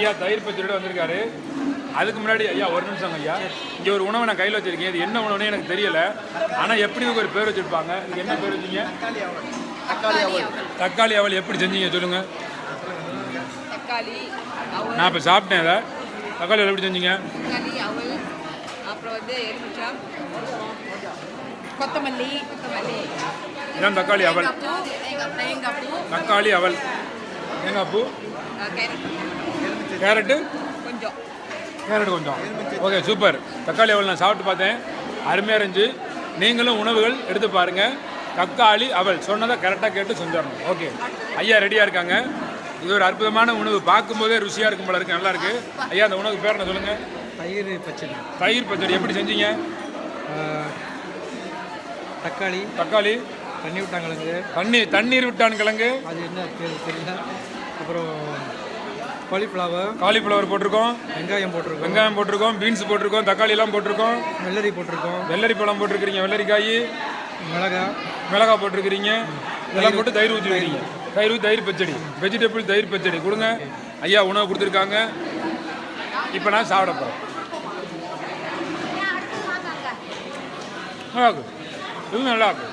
ஐயா தயிர் பச்சடியோட வந்திருக்காரு. அதுக்கு முன்னாடி ஐயா ஒரு நிமிஷம் ஐயா. இங்கே ஒரு உணவை நான் கையில் வச்சிருக்கேன். இது என்ன உணவுனே எனக்கு தெரியல. ஆனால் எப்படி ஒரு பேர் வச்சிருப்பாங்க? இது என்ன பேர் வச்சீங்க? தக்காளி அவல். எப்படி செஞ்சீங்க சொல்லுங்க. தக்காளி அவல். நான் இப்போ சாப்பிட்டேன் அதை. தக்காளி எப்படி செஞ்சீங்க? அப்புறம் வந்து கொத்தமல்லி. கொத்தமல்லி. இதான் தக்காளி அவல். பூ. தக்காளி அவல். தேங்காய் பூ. கேரட்டு? கொஞ்சம். கேரட் கொஞ்சம். Okay super. தக்காளி அவல் நான் சாப்பிட்டு பார்த்தேன். அருமையாக இருந்துச்சு. நீங்களும் உணவுகள் எடுத்து பாருங்க. தக்காளி அவல். சொன்னதை கரெக்டாக கேட்டு செஞ்சிடணும். ஓகே. ஐயா ரெடியாக இருக்காங்க. இது ஒரு அற்புதமான உணவு. பார்க்கும்போதே ருசியாக இருக்கும் போல இருக்கு. நல்லா இருக்கு. ஐயா அந்த உணவுக்கு பேர் என்ன சொல்லுங்க? தயிர் பச்சடி. தயிர் பச்சடி. எப்படி செஞ்சீங்க? தக்காளி. தக்காளி. தண்ணி விட்டாங்கிழங்கு தண்ணி தண்ணீர் விட்டான் கிழங்கு. அது என்ன தெரியல. அப்புறம் காலிஃப்ளவர் காலிஃப்ளவர் போட்டிருக்கோம். வெங்காயம் போட்டிருக்கோம். வெங்காயம் போட்டிருக்கோம் பீன்ஸ் போட்டிருக்கோம் தக்காளி எல்லாம் போட்டிருக்கோம். வெள்ளரி போட்டிருக்கோம். வெள்ளரி பழம் போட்டிருக்கிறீங்க வெள்ளரிக்காய். மிளகா. மிளகாய் போட்டிருக்கிறீங்க. இதெல்லாம் போட்டு தயிர் ஊற்றிருக்கிறீங்க தயிர் ஊத்தி. தயிர் பச்சடி. வெஜிடபிள் தயிர் பச்சடி. கொடுங்க. ஐயா உணவு கொடுத்துருக்காங்க. இப்போ நான் சாப்பிட போகிறேன் நல்லா இருக்கு. இது நல்லா இருக்கு.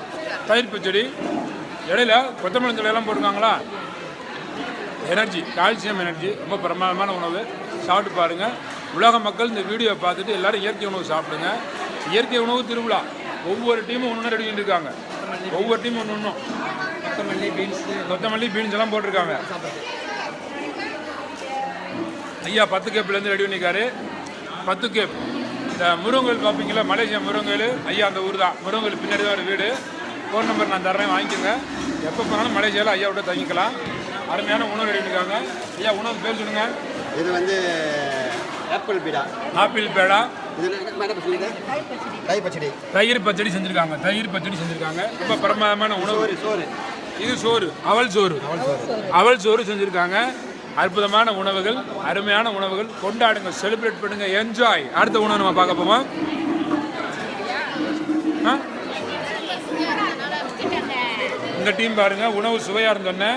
தயிர் பச்சடி. இடையில கொத்தமல்லி எல்லாம் போட்டிருக்காங்களா? எனர்ஜி கால்சியம் எனர்ஜி ரொம்ப பிரமாதமான உணவு. சாப்பிட்டு பாருங்க. உலக மக்கள் இந்த வீடியோவை பார்த்துட்டு எல்லாரும் இயற்கை உணவு சாப்பிடுங்க. இயற்கை உணவு திருவிழா. ஒவ்வொரு டீமும் ஒன்று ரெடி பண்ணியிருக்காங்க ஒவ்வொரு டீமும் ஒன்று ஒன்றும் கொத்தமல்லி பீன்ஸு கொத்தமல்லி பீன்ஸ் எல்லாம் போட்டிருக்காங்க. ஐயா பத்து கேப்லேருந்து ரெடி பண்ணிக்காரு பத்து கேப் இந்த முருங்கல் பார்ப்பீங்களா மலேசியா முருங்கல். ஐயா அந்த ஊர் தான். முருங்கல் பின்னாடி தான் ஒரு வீடு. ஃபோன் நம்பர் நான் தர்றேன் வாங்கிக்கோங்க. எப்போ போனாலும் மலேசியாவில் ஐயா விட தங்கிக்கலாம். அருமையான உணவு ரெடி பண்ணிருக்காங்க. ஐயா உணவு பேர் சொல்லுங்க. இது வந்து ஆப்பிள் பீடா. ஆப்பிள் பேடா. இது என்ன என்ன சொல்லுங்க தை பச்சடி. தயிர் பச்சடி. செஞ்சுருக்காங்க. தயிர் பச்சடி செஞ்சுருக்காங்க. ரொம்ப பிரமாதமான உணவு. சோறு சோறு. இது சோறு. அவல் சோறு. அவல் சோறு. செஞ்சுருக்காங்க. அற்புதமான உணவுகள் அருமையான உணவுகள். கொண்டாடுங்க செலிப்ரேட் பண்ணுங்க. என்ஜாய் அடுத்த உணவு நம்ம பார்க்க போவோம். ஆ? இந்த டீம் பாருங்க உணவு சுவையா இருந்தோன்னே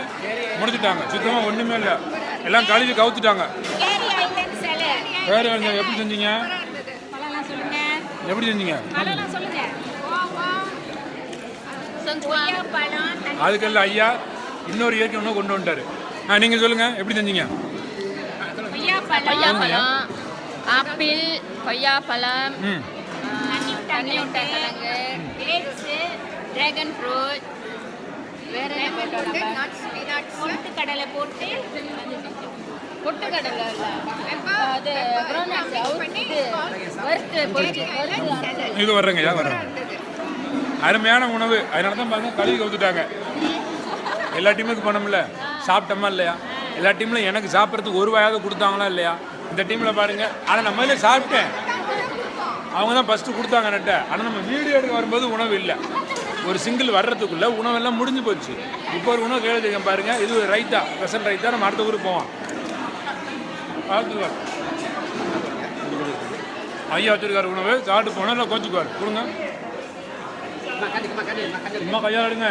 முடிச்சுட்டாங்க. சுத்தமா ஒண்ணுமே இல்லை. எல்லாம் கழுவி கவுத்துட்டாங்க. கேரி ஐலண்ட் சேலை வேற வேற எப்படி செஞ்சீங்க? எப்படி செஞ்சீங்க? அதுக்கெல்லாம் ஐயா இன்னொரு இயற்கை உணவு கொண்டு வந்துட்டாரு. ஆ நீங்க சொல்லுங்க எப்படி செஞ்சீங்க? கொய்யா பழம் கொய்யாப்பழம் ஆப்பிள் கொய்யாப்பழம் தண்ணி தண்ணி விட்ட விட்டாங்க கிரேப்ஸு டிராகன் ஃப்ரூட் வேற என்ன போட்டோம் பொட்டு கடலை போட்டு பொட்டுக்கடலை இல்லை. அது இது வறுத்து பொரிச்சு வறுத்து இது வர்றேங்க ஐயா வர்றேன் அருமையான உணவு. அதனால தான் பாருங்க கழுவி கவுத்துட்டாங்க. எல்லா டீமுக்கு பண்ணோம்ல? சாப்பிட்டோமா இல்லையா? எல்லா டீம்ல எனக்கு சாப்பிட்றதுக்கு ஒரு வாயாவது கொடுத்தாங்களா இல்லையா? இந்த டீமில் பாருங்க. ஆனால் நம்ம இதில் சாப்பிட்டேன். அவங்க தான் ஃபஸ்ட்டு கொடுத்தாங்க நட்ட ஆனால் நம்ம வீடியோ எடுக்க வரும்போது உணவு இல்லை. ஒரு சிங்கிள் வர்றதுக்குள்ள உணவெல்லாம் முடிஞ்சு போச்சு. இப்போ ஒரு உணவு கேள்வி பாருங்க. இது ஒரு ரைத்தா ஸ்பெஷல் ரைத்தா. நம்ம அடுத்த ஊருக்கு போவோம். பார்த்துக்குவார் ஐயா வச்சிருக்காரு உணவு. சாப்பிட்டு போனால் இல்லை கோச்சுக்குவார். கொடுங்க. சும்மா கையால் எடுங்க.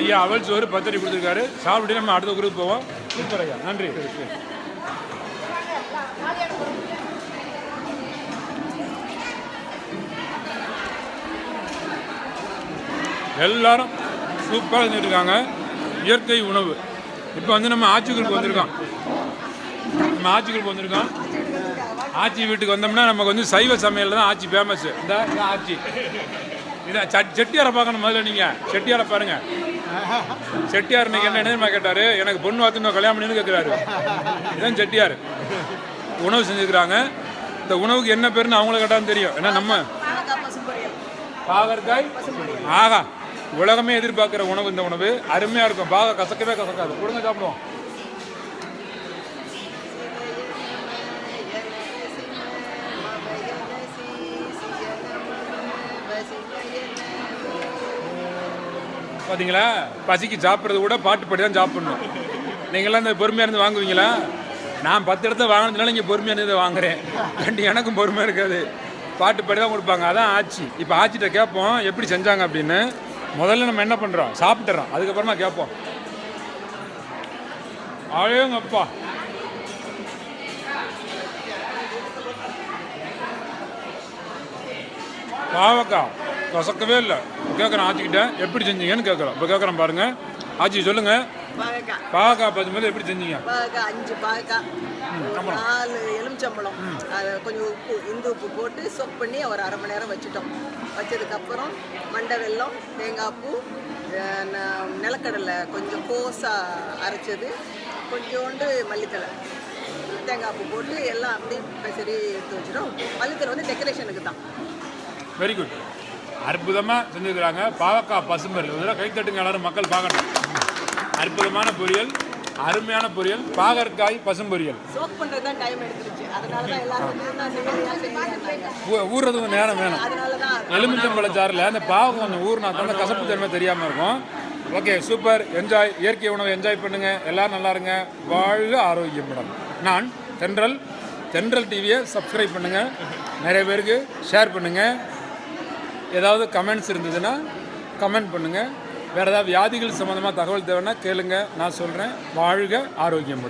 ஐயா அவள் சோறு பத்திரி கொடுத்துருக்காரு. சாப்பிட்டு நம்ம அடுத்த குரூப் போவோம். சூப்பர் ஐயா. நன்றி. எல்லாரும் சூப்பராக செஞ்சுட்டு இருக்காங்க. இயற்கை உணவு. இப்போ வந்து நம்ம ஆச்சிக்குருக்கு வந்திருக்கோம். நம்ம ஆச்சிக்குருக்கு வந்திருக்கோம். ஆச்சி வீட்டுக்கு வந்தோம்னா நமக்கு வந்து சைவ சமையல் தான் ஆச்சி ஃபேமஸ் இந்த ஆச்சி இதான் சட் செட்டியாரை பார்க்கணும் முதல்ல நீங்கள் செட்டியாரை பாருங்க. செட்டியார் இன்னைக்கு என்ன என்ன கேட்டார்? எனக்கு பொண்ணு பார்த்து கல்யாணம் பண்ணி கேட்குறாரு இதான் செட்டியார். உணவு செஞ்சுக்கிறாங்க. இந்த உணவுக்கு என்ன பேருன்னு அவங்கள கேட்டாலும் தெரியும். ஏன்னா நம்ம பாகற்காய் ஆகா. உலகமே எதிர்பார்க்குற உணவு இந்த உணவு. அருமையாக இருக்கும். பாக கசக்கவே கசக்காது. கொடுங்க சாப்பிடுவோம். பார்த்தீங்களா பசிக்கு சாப்பிட்றத கூட பாட்டு பாடி தான் சாப்பிட்ணும். நீங்களாம் இந்த பொறுமையாக இருந்து வாங்குவீங்களா? நான் பத்து இடத்த வாங்கினதுனால இங்கே பொறுமையாக இருந்து வாங்குறேன். கண்டி எனக்கும் பொறுமையாக இருக்காது. பாட்டு பாடி தான் கொடுப்பாங்க. அதான் ஆச்சி இப்போ ஆச்சிட்ட கேட்போம். எப்படி செஞ்சாங்க அப்படின்னு. முதல்ல நம்ம என்ன பண்ணுறோம் சாப்பிட்டுறோம். அதுக்கப்புறமா கேட்போம். அழேங்கப்பா. பாவக்கா கசக்கவே இல்லை. கேட்குறேன் ஆச்சிக்கிட்டேன் எப்படி செஞ்சீங்கன்னு கேட்குறோம் இப்போ கேட்குறேன் பாருங்கள் ஆச்சி சொல்லுங்கள் பாகக்காய் பாவக்காய் பார்க்கும்போது எப்படி செஞ்சீங்க? பாகக்காய் அஞ்சு பாகக்காய் நாலு எலுமிச்சம்பழம். அதை கொஞ்சம் உப்பு இந்து உப்பு போட்டு சொப் பண்ணி ஒரு அரை மணி நேரம் வச்சுட்டோம். வச்சதுக்கப்புறம் மண்டை வெல்லம் தேங்காய் பூ நிலக்கடலை கொஞ்சம் கோஸாக அரைச்சது கொஞ்சோண்டு மல்லித்தலை தேங்காய் பூ போட்டு எல்லாம் அப்படியே பெசரி எடுத்து வச்சிடும் மல்லித்தலை வந்து டெக்கரேஷனுக்கு தான். வெரி குட் அற்புதமாக செஞ்சுருக்கிறாங்க. பாவக்காய் பசும்பொரியல் இதெல்லாம் கைத்தட்டுங்க எல்லாரும் மக்கள் பார்க்கணும் அற்புதமான பொரியல் அருமையான பொரியல் பாகற்காய் பசும்பொரியல். சோக் பண்ணுறது தான் டைம் எடுத்துருச்சு. அதனால தான் எல்லாரும் வந்து என்ன செய்யறியா செய்யறியான்னாங்க ஊ- ஊறுறதுக்கு நேரம் வேணும். அதனால தான் எலுமிச்சம்பழச்சாறில் அந்த பாவம் கொஞ்சம் ஊறினா தான் அந்த கசப்பு தன்மை தெரியாமல் இருக்கும். ஓகே சூப்பர் என்ஜாய் இயற்கை உணவை என்ஜாய் பண்ணுங்க. எல்லாரும் நல்லா இருங்க. வாழ்க ஆரோக்கியம் மேடம். நான் தென்றல் தென்றல் டிவியை சப்ஸ்கிரைப் பண்ணுங்க. நிறைய பேருக்கு ஷேர் பண்ணுங்க. ஏதாவது கமெண்ட்ஸ் இருந்ததுன்னா கமெண்ட் பண்ணுங்க. வேறு ஏதாவது வியாதிகள் சம்மந்தமாக தகவல் தேவைன்னா கேளுங்க. நான் சொல்கிறேன் வாழ்க ஆரோக்கியம்